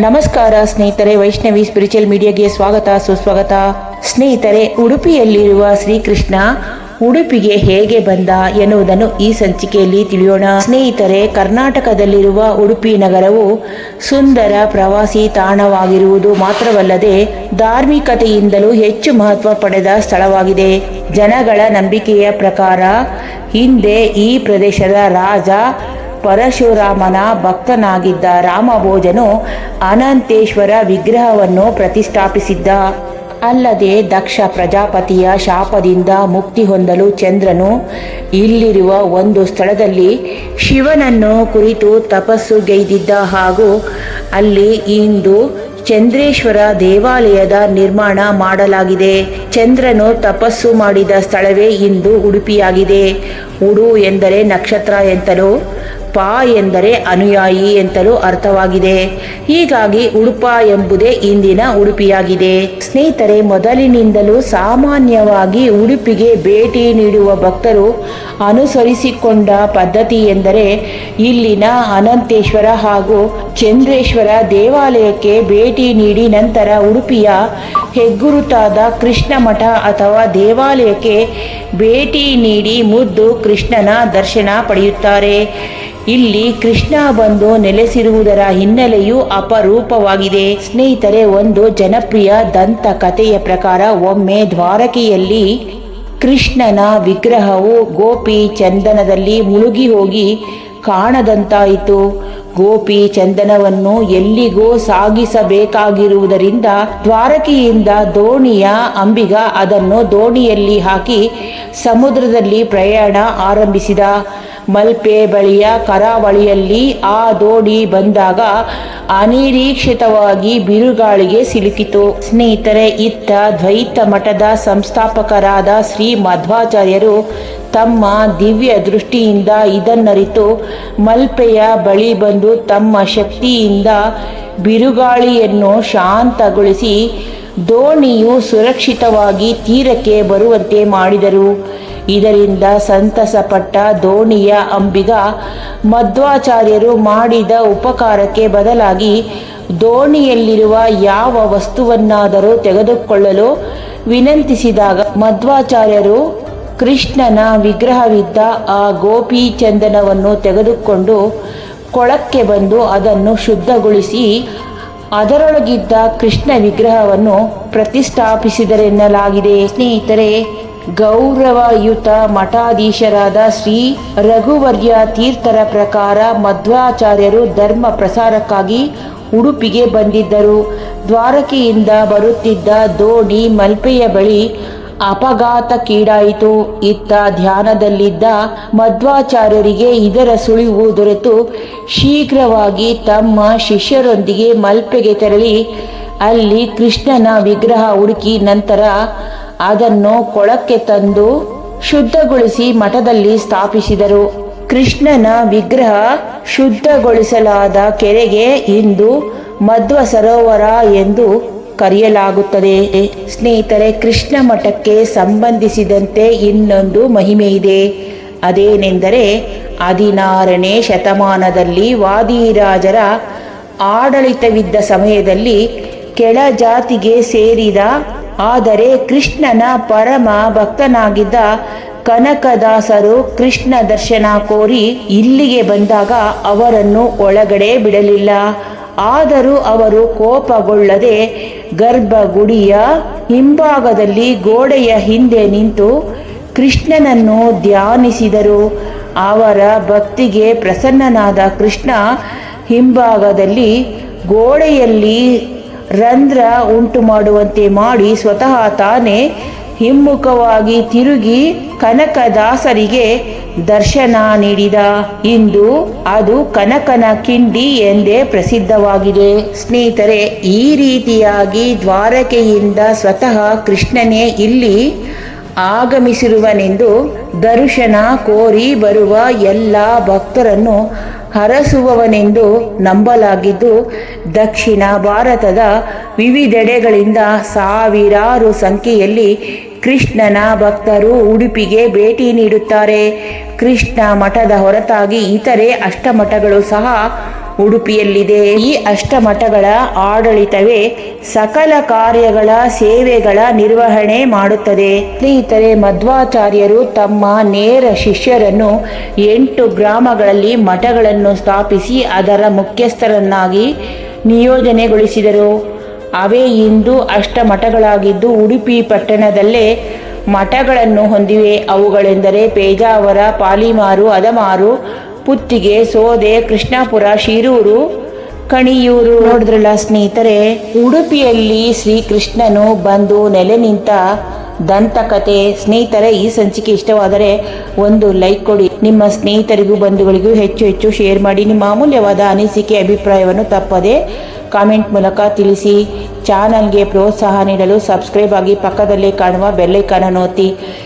ನಮಸ್ಕಾರ ಸ್ನೇಹಿತರೆ, ವೈಷ್ಣವಿ ಸ್ಪಿರಿಚುವಲ್ ಮೀಡಿಯಾಗೆ ಸ್ವಾಗತ, ಸುಸ್ವಾಗತ. ಸ್ನೇಹಿತರೆ, ಉಡುಪಿಯಲ್ಲಿರುವ ಶ್ರೀಕೃಷ್ಣ ಉಡುಪಿಗೆ ಹೇಗೆ ಬಂದ ಎನ್ನುವುದನ್ನು ಈ ಸಂಚಿಕೆಯಲ್ಲಿ ತಿಳಿಯೋಣ. ಸ್ನೇಹಿತರೆ, ಕರ್ನಾಟಕದಲ್ಲಿರುವ ಉಡುಪಿ ನಗರವು ಸುಂದರ ಪ್ರವಾಸಿ ತಾಣವಾಗಿರುವುದು ಮಾತ್ರವಲ್ಲದೆ ಧಾರ್ಮಿಕತೆಯಿಂದಲೂ ಹೆಚ್ಚು ಮಹತ್ವ ಪಡೆದ ಸ್ಥಳವಾಗಿದೆ. ಜನಗಳ ನಂಬಿಕೆಯ ಪ್ರಕಾರ ಹಿಂದೆ ಈ ಪ್ರದೇಶದ ರಾಜ ಪರಶುರಾಮನ ಭಕ್ತನಾಗಿದ್ದ ರಾಮಭೋಜನು ಅನಂತೇಶ್ವರ ವಿಗ್ರಹವನ್ನು ಪ್ರತಿಷ್ಠಾಪಿಸಿದ್ದ. ಅಲ್ಲದೆ ದಕ್ಷ ಪ್ರಜಾಪತಿಯ ಶಾಪದಿಂದ ಮುಕ್ತಿ ಹೊಂದಲು ಚಂದ್ರನು ಇಲ್ಲಿರುವ ಒಂದು ಸ್ಥಳದಲ್ಲಿ ಶಿವನನ್ನು ಕುರಿತು ತಪಸ್ಸುಗೈದಿದ್ದ ಹಾಗೂ ಅಲ್ಲಿ ಇಂದು ಚಂದ್ರೇಶ್ವರ ದೇವಾಲಯದ ನಿರ್ಮಾಣ ಮಾಡಲಾಗಿದೆ. ಚಂದ್ರನು ತಪಸ್ಸು ಮಾಡಿದ ಸ್ಥಳವೇ ಇಂದು ಉಡುಪಿಯಾಗಿದೆ. ಉಡು ಎಂದರೆ ನಕ್ಷತ್ರ ಎಂತಲೂ ಪಾ ಎಂದರೆ ಅನುಯಾಯಿ ಎಂತಲೂ ಅರ್ಥವಾಗಿದೆ. ಹೀಗಾಗಿ ಉಡುಪ ಎಂಬುದೇ ಇಂದಿನ ಉಡುಪಿಯಾಗಿದೆ. ಸ್ನೇಹಿತರೆ, ಮೊದಲಿನಿಂದಲೂ ಸಾಮಾನ್ಯವಾಗಿ ಉಡುಪಿಗೆ ಭೇಟಿ ನೀಡುವ ಭಕ್ತರು ಅನುಸರಿಸಿಕೊಂಡ ಪದ್ಧತಿ ಎಂದರೆ ಇಲ್ಲಿನ ಅನಂತೇಶ್ವರ ಹಾಗೂ ಚಂದ್ರೇಶ್ವರ ದೇವಾಲಯಕ್ಕೆ ಭೇಟಿ ನೀಡಿ ನಂತರ ಉಡುಪಿಯ ಹೆಗ್ಗುರುತಾದ ಕೃಷ್ಣ ಮಠ ಅಥವಾ ದೇವಾಲಯಕ್ಕೆ ಭೇಟಿ ನೀಡಿ ಮುದ್ದು ಕೃಷ್ಣನ ದರ್ಶನ ಪಡೆಯುತ್ತಾರೆ. ಇಲ್ಲಿ ಕೃಷ್ಣ ಬಂದು ನೆಲೆಸಿರುವುದರ ಹಿನ್ನೆಲೆಯೂ ಅಪರೂಪವಾಗಿದೆ. ಸ್ನೇಹಿತರೆ, ಒಂದು ಜನಪ್ರಿಯ ದಂತ ಕಥೆಯ ಪ್ರಕಾರ ಒಮ್ಮೆ ದ್ವಾರಕೆಯಲ್ಲಿ ಕೃಷ್ಣನ ವಿಗ್ರಹವು ಗೋಪಿ ಚಂದನದಲ್ಲಿ ಮುಳುಗಿ ಹೋಗಿ ಕಾಣದಂತಾಯಿತು. ಗೋಪಿ ಚಂದನವನ್ನು ಎಲ್ಲಿಗೋ ಸಾಗಿಸಬೇಕಾಗಿರುವುದರಿಂದ ದ್ವಾರಕೆಯಿಂದ ದೋಣಿಯ ಅಂಬಿಗ ಅದನ್ನು ದೋಣಿಯಲ್ಲಿ ಹಾಕಿ ಸಮುದ್ರದಲ್ಲಿ ಪ್ರಯಾಣ ಆರಂಭಿಸಿದ. ಮಲ್ಪೆ ಬಳಿಯ ಕರಾವಳಿಯಲ್ಲಿ ಆ ದೋಣಿ ಬಂದಾಗ ಅನಿರೀಕ್ಷಿತವಾಗಿ ಬಿರುಗಾಳಿಗೆ ಸಿಲುಕಿತು. ಸ್ನೇಹಿತರೆ, ಇತ್ತ ದ್ವೈತ ಮಠದ ಸಂಸ್ಥಾಪಕರಾದ ಶ್ರೀ ಮಧ್ವಾಚಾರ್ಯರು ತಮ್ಮ ದಿವ್ಯ ದೃಷ್ಟಿಯಿಂದ ಇದನ್ನರಿತು ಮಲ್ಪೆಯ ಬಳಿ ಬಂದು ತಮ್ಮ ಶಕ್ತಿಯಿಂದ ಬಿರುಗಾಳಿಯನ್ನು ಶಾಂತಗೊಳಿಸಿ ದೋಣಿಯು ಸುರಕ್ಷಿತವಾಗಿ ತೀರಕ್ಕೆ ಬರುವಂತೆ ಮಾಡಿದರು. ಇದರಿಂದ ಸಂತಸಪಟ್ಟ ದೋಣಿಯ ಅಂಬಿಗ ಮಧ್ವಾಚಾರ್ಯರು ಮಾಡಿದ ಉಪಕಾರಕ್ಕೆ ಬದಲಾಗಿ ದೋಣಿಯಲ್ಲಿರುವ ಯಾವ ವಸ್ತುವನ್ನಾದರೂ ತೆಗೆದುಕೊಳ್ಳಲು ವಿನಂತಿಸಿದಾಗ ಮಧ್ವಾಚಾರ್ಯರು ಕೃಷ್ಣನ ವಿಗ್ರಹವಿದ್ದ ಆ ಗೋಪಿ ಚಂದನವನ್ನು ತೆಗೆದುಕೊಂಡು ಕೊಳಕ್ಕೆ ಬಂದು ಅದನ್ನು ಶುದ್ಧಗೊಳಿಸಿ ಅದರೊಳಗಿದ್ದ ಕೃಷ್ಣ ವಿಗ್ರಹವನ್ನು ಪ್ರತಿಷ್ಠಾಪಿಸಿದರೆನ್ನಲಾಗಿದೆ. ಸ್ನೇಹಿತರೆ ಗೌರವಯುತ ಮಠಾಧೀಶರಾದ ಶ್ರೀ ರಘುವರ್ಯ ತೀರ್ಥರ ಪ್ರಕಾರ ಮಧ್ವಾಚಾರ್ಯರು ಧರ್ಮ ಪ್ರಸಾರಕ್ಕಾಗಿ ಉಡುಪಿಗೆ ಬಂದಿದ್ದರು. ದ್ವಾರಕೆಯಿಂದ ಬರುತ್ತಿದ್ದ ದೋಣಿ ಮಲ್ಪೆಯ ಬಳಿ ಅಪಘಾತಕ್ಕೀಡಾಯಿತು ಇತ್ತ ಧ್ಯಾನದಲ್ಲಿದ್ದ ಮಧ್ವಾಚಾರ್ಯರಿಗೆ ಇದರ ಸುಳಿವು ದೊರೆತು. ಶೀಘ್ರವಾಗಿ ತಮ್ಮ ಶಿಷ್ಯರೊಂದಿಗೆ ಮಲ್ಪೆಗೆ ತೆರಳಿ ಅಲ್ಲಿ ಕೃಷ್ಣನ ವಿಗ್ರಹ ಹುಡುಕಿ ನಂತರ ಅದನ್ನು ಕೊಳಕ್ಕೆ ತಂದು ಶುದ್ಧಗೊಳಿಸಿ ಮಠದಲ್ಲಿ ಸ್ಥಾಪಿಸಿದರು. ಕೃಷ್ಣನ ವಿಗ್ರಹ ಶುದ್ಧಗೊಳಿಸಲಾದ ಕೆರೆಗೆ ಇಂದು ಮಧ್ವ ಸರೋವರ ಎಂದು ಕರೆಯಲಾಗುತ್ತದೆ. ಸ್ನೇಹಿತರೆ, ಕೃಷ್ಣ ಮಠಕ್ಕೆ ಸಂಬಂಧಿಸಿದಂತೆ ಇನ್ನೊಂದು ಮಹಿಮೆ ಇದೆ. ಅದೇನೆಂದರೆ, ಹದಿನಾರನೇ ಶತಮಾನದಲ್ಲಿ ವಾದಿರಾಜರ ಆಡಳಿತವಿದ್ದ ಸಮಯದಲ್ಲಿ ಕೆಳ ಜಾತಿಗೆ ಸೇರಿದ ಆದರೆ ಕೃಷ್ಣನ ಪರಮ ಭಕ್ತನಾಗಿದ್ದ ಕನಕದಾಸರು ಕೃಷ್ಣ ದರ್ಶನ ಕೋರಿ ಇಲ್ಲಿಗೆ ಬಂದಾಗ ಅವರನ್ನು ಒಳಗಡೆ ಬಿಡಲಿಲ್ಲ. ಆದರೂ ಅವರು ಕೋಪಗೊಳ್ಳದೆ ಗರ್ಭಗುಡಿಯ ಹಿಂಭಾಗದಲ್ಲಿ ಗೋಡೆಯ ಹಿಂದೆ ನಿಂತು ಕೃಷ್ಣನನ್ನು ಧ್ಯಾನಿಸಿದರು. ಅವರ ಭಕ್ತಿಗೆ ಪ್ರಸನ್ನನಾದ ಕೃಷ್ಣ ಹಿಂಭಾಗದಲ್ಲಿ ಗೋಡೆಯಲ್ಲಿ ರಂಧ್ರ ಉಂಟು ಮಾಡುವಂತೆ ಮಾಡಿ ಸ್ವತಃ ತಾನೇ ಹಿಮ್ಮುಖವಾಗಿ ತಿರುಗಿ ಕನಕದಾಸರಿಗೆ ದರ್ಶನ ನೀಡಿದ. ಇಂದು ಅದು ಕನಕನ ಕಿಂಡಿ ಎಂದೇ ಪ್ರಸಿದ್ಧವಾಗಿದೆ. ಸ್ನೇಹಿತರೆ, ಈ ರೀತಿಯಾಗಿ ದ್ವಾರಕೆಯಿಂದ ಸ್ವತಃ ಕೃಷ್ಣನೇ ಇಲ್ಲಿ ಆಗಮಿಸಿರುವನೆಂದು ದರ್ಶನ ಕೋರಿ ಬರುವ ಎಲ್ಲ ಭಕ್ತರನ್ನು ಹರಸುವವನೆಂದು ನಂಬಲಾಗಿದ್ದು, ದಕ್ಷಿಣ ಭಾರತದ ವಿವಿಧೆಡೆಗಳಿಂದ ಸಾವಿರಾರು ಸಂಖ್ಯೆಯಲ್ಲಿ ಕೃಷ್ಣನ ಭಕ್ತರು ಉಡುಪಿಗೆ ಭೇಟಿ ನೀಡುತ್ತಾರೆ. ಕೃಷ್ಣ ಮಠದ ಹೊರತಾಗಿ ಇತರೆ ಅಷ್ಟಮಠಗಳು ಸಹ ಉಡುಪಿಯಲ್ಲಿದೆ. ಈ ಅಷ್ಟಮಠಗಳ ಆಡಳಿತವೇ ಸಕಲ ಕಾರ್ಯಗಳ ಸೇವೆಗಳ ನಿರ್ವಹಣೆ ಮಾಡುತ್ತದೆ. ಸ್ನೇಹಿತರೆ, ಮಧ್ವಾಚಾರ್ಯರು ತಮ್ಮ ನೇರ ಶಿಷ್ಯರನ್ನು ಎಂಟು ಗ್ರಾಮಗಳಲ್ಲಿ ಮಠಗಳನ್ನು ಸ್ಥಾಪಿಸಿ ಅದರ ಮುಖ್ಯಸ್ಥರನ್ನಾಗಿ ನಿಯೋಜನೆಗೊಳಿಸಿದರು. ಅವೇ ಇಂದು ಅಷ್ಟಮಠಗಳಾಗಿದ್ದು ಉಡುಪಿ ಪಟ್ಟಣದಲ್ಲೇ ಮಠಗಳನ್ನು ಹೊಂದಿವೆ. ಅವುಗಳೆಂದರೆ ಪೇಜಾವರ, ಪಾಲಿಮಾರು ಅದಮಾರು ಪುತ್ತಿಗೆ ಸೋದೆ ಕೃಷ್ಣಾಪುರ, ಶಿರೂರು, ಕಣಿಯೂರು. ನೋಡಿದ್ರಲ್ಲ ಸ್ನೇಹಿತರೆ, ಉಡುಪಿಯಲ್ಲಿ ಶ್ರೀಕೃಷ್ಣನು ಬಂದು ನೆಲೆ ನಿಂತ ದಂತಕತೆ. ಸ್ನೇಹಿತರೆ, ಈ ಸಂಚಿಕೆ ಇಷ್ಟವಾದರೆ ಒಂದು ಲೈಕ್ ಕೊಡಿ. ನಿಮ್ಮ ಸ್ನೇಹಿತರಿಗೂ ಬಂಧುಗಳಿಗೂ ಹೆಚ್ಚು ಹೆಚ್ಚು ಶೇರ್ ಮಾಡಿ. ನಿಮ್ಮ ಅಮೂಲ್ಯವಾದ ಅನಿಸಿಕೆ, ಅಭಿಪ್ರಾಯವನ್ನು ತಪ್ಪದೆ ಕಾಮೆಂಟ್ ಮೂಲಕ ತಿಳಿಸಿ. ಚಾನಲ್ಗೆ ಪ್ರೋತ್ಸಾಹ ನೀಡಲು ಸಬ್ಸ್ಕ್ರೈಬ್ ಆಗಿ ಪಕ್ಕದಲ್ಲೇ ಕಾಣುವ ಬೆಲ್ಲೈಕಾನ ಒತ್ತಿ.